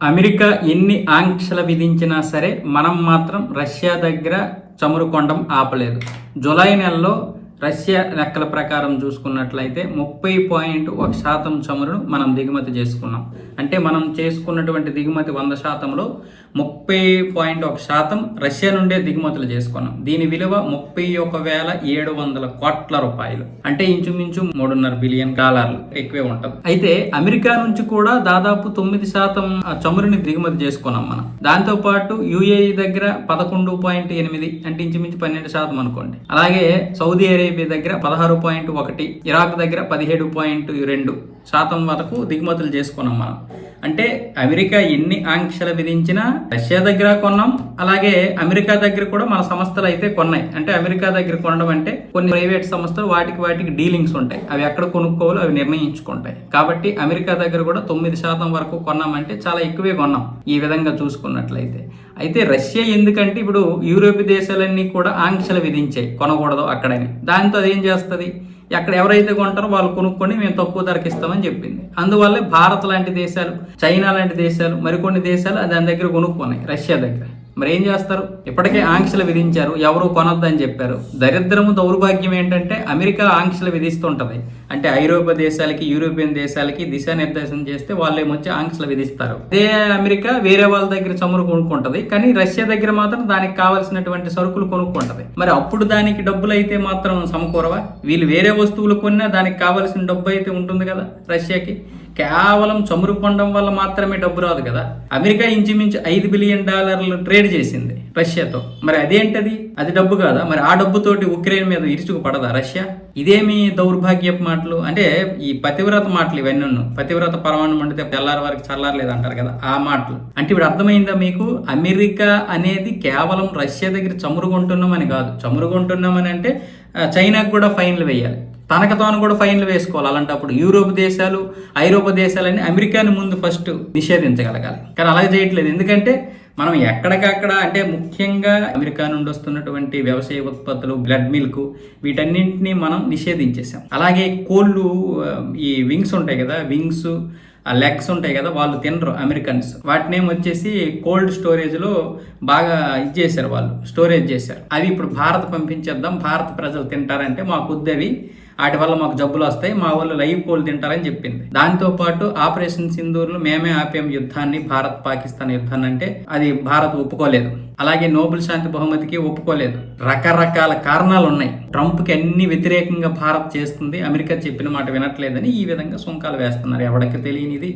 America ఎన్ని ఆంక్షలు విధించినా సరే మనం మాత్రం రష్యా దగ్గర చమురు కొండం ఆపలేదు. జులై నెలలో రష్యా లెక్కల ప్రకారం చూసుకున్నట్లయితే ముప్పై పాయింట్ ఒక శాతం చమురును మనం దిగుమతి చేసుకున్నాం. అంటే మనం చేసుకున్నటువంటి దిగుమతి వంద శాతంలో ముప్పై పాయింట్ ఒక శాతం రష్యా నుండే దిగుమతులు చేసుకున్నాం. దీని విలువ ముప్పై ఒక వేల ఏడు వందల కోట్ల రూపాయలు. అంటే ఇంచుమించు మూడున్నర బిలియన్ డాలర్లు ఎక్కువే ఉంటాం. అయితే అమెరికా నుంచి కూడా దాదాపు తొమ్మిది శాతం ఆ చమురుని దిగుమతి చేసుకున్నాం మనం. దాంతో పాటు యుఏఈ దగ్గర పదకొండు పాయింట్ ఎనిమిది అంటే ఇంచుమించు పన్నెండు శాతం అనుకోండి. అలాగే సౌదీ అరేబియా దగ్గర పదహారు పాయింట్ ఒకటి ఇరాక్ దగ్గర పదిహేడు పాయింట్ రెండు శాతం వరకు దిగుమతులు చేసుకున్నాం మనం. అంటే అమెరికా ఎన్ని ఆంక్షలు విధించినా రష్యా దగ్గర కొన్నాం అలాగే అమెరికా దగ్గర కూడా మన సంస్థలు అయితే కొన్నాయి. అంటే అమెరికా దగ్గర కొనడం అంటే కొన్ని ప్రైవేట్ సంస్థలు వాటికి వాటికి డీలింగ్స్ ఉంటాయి. అవి ఎక్కడ కొనుక్కోవాలో అవి నిర్ణయించుకుంటాయి. కాబట్టి అమెరికా దగ్గర కూడా తొమ్మిది శాతం వరకు కొన్నామంటే చాలా ఎక్కువే కొన్నాం ఈ విధంగా చూసుకున్నట్లయితే. అయితే రష్యా ఎందుకంటే ఇప్పుడు యూరోప్ దేశాలన్నీ కూడా ఆంక్షలు విధించాయి కొనకూడదు అక్కడని. దాంతో అదేం చేస్తుంది? ఎక్కడ ఎవరైతే కొంటారో వాళ్ళు కొనుక్కొని మేము తక్కువ ధరకి ఇస్తామని చెప్పింది. అందువల్లే భారత్ లాంటి దేశాలు చైనా లాంటి దేశాలు మరికొన్ని దేశాలు దాని దగ్గర కొనుక్కున్నాయి రష్యా దగ్గర. మరి ఏం చేస్తారు? ఇప్పటికే ఆంక్షలు విధించారు. ఎవరు కొనొద్దని చెప్పారు. దరిద్రము దౌర్భాగ్యం ఏంటంటే అమెరికా ఆంక్షలు విధిస్తుంటది. అంటే ఐరోపా దేశాలకి యూరోపియన్ దేశాలకి దిశానిర్దేశం చేస్తే వాళ్ళు ఏమొచ్చి ఆంక్షలు విధిస్తారు. అదే అమెరికా వేరే వాళ్ళ దగ్గర చమురు కొనుక్కుంటది. కానీ రష్యా దగ్గర మాత్రం దానికి కావాల్సినటువంటి సరుకులు కొనుక్కుంటది. మరి అప్పుడు దానికి డబ్బులు అయితే మాత్రం సమకూరవా? వీళ్ళు వేరే వస్తువులు కొన్నా దానికి కావాల్సిన డబ్బు అయితే ఉంటుంది కదా రష్యాకి. కేవలం చమురు కొనడం వల్ల మాత్రమే డబ్బు రాదు కదా? అమెరికా ఇంచుమించు ఐదు బిలియన్ డాలర్లు ట్రేడ్ చేసింది రష్యాతో. మరి అదేంటది? అది డబ్బు కాదా? మరి ఆ డబ్బుతోటి ఉక్రెయిన్ మీద ఇరుచుకు పడదా రష్యా? ఇదేమి దౌర్భాగ్యపు మాటలు? అంటే ఈ పతివ్రత మాటలు ఇవన్నీ పతివ్రత పరమాణం అంటే తెల్లారి వరకు చల్లారలేదు అంటారు కదా ఆ మాటలు. అంటే ఇప్పుడు అర్థమైందా మీకు? అమెరికా అనేది కేవలం రష్యా దగ్గర చమురు కొంటున్నామని కాదు. చమురు కొంటున్నామని అంటే చైనాకు కూడా ఫైన్లు వేయాలి. తనకు తాను కూడా ఫైన్లు వేసుకోవాలి. అలాంటప్పుడు యూరోప్ దేశాలు ఐరోపా దేశాలని అమెరికాని ముందు ఫస్ట్ నిషేధించగలగాలి. కానీ అలా చేయట్లేదు. ఎందుకంటే మనం ఎక్కడికక్కడ అంటే ముఖ్యంగా అమెరికా నుండి వస్తున్నటువంటి వ్యవసాయ ఉత్పత్తులు బ్లడ్ మిల్క్ వీటన్నింటినీ మనం నిషేధించేసాం అలాగే కోళ్ళు ఈ వింగ్స్ ఉంటాయి కదా వింగ్స్ ఆ లెగ్స్ ఉంటాయి కదా వాళ్ళు తినరు అమెరికన్స్. వాటినేం వచ్చేసి కోల్డ్ స్టోరేజ్లో బాగా ఇది చేశారు వాళ్ళు స్టోరేజ్ చేశారు. అవి ఇప్పుడు భారత్ పంపించేద్దాం భారత ప్రజలు తింటారంటే మాకు వద్దవి వాటి వల్ల మాకు జబ్బులు వస్తాయి మా వాళ్ళు లైవ్ కోల్ తింటారని చెప్పింది. దాంతో పాటు ఆపరేషన్ సింధూర్లో మేమే ఆపాం యుద్ధాన్ని భారత్ పాకిస్తాన్ యుద్ధాన్ని అంటే అది భారత్ ఒప్పుకోలేదు. అలాగే నోబెల్ శాంతి బహుమతికి ఒప్పుకోలేదు. రకరకాల కారణాలు ఉన్నాయి. ట్రంప్కి అన్ని వ్యతిరేకంగా భారత్ చేస్తుంది అమెరికా చెప్పిన మాట వినట్లేదని ఈ విధంగా సుంకాలు వేస్తున్నారు. ఎవరికి తెలియనిది?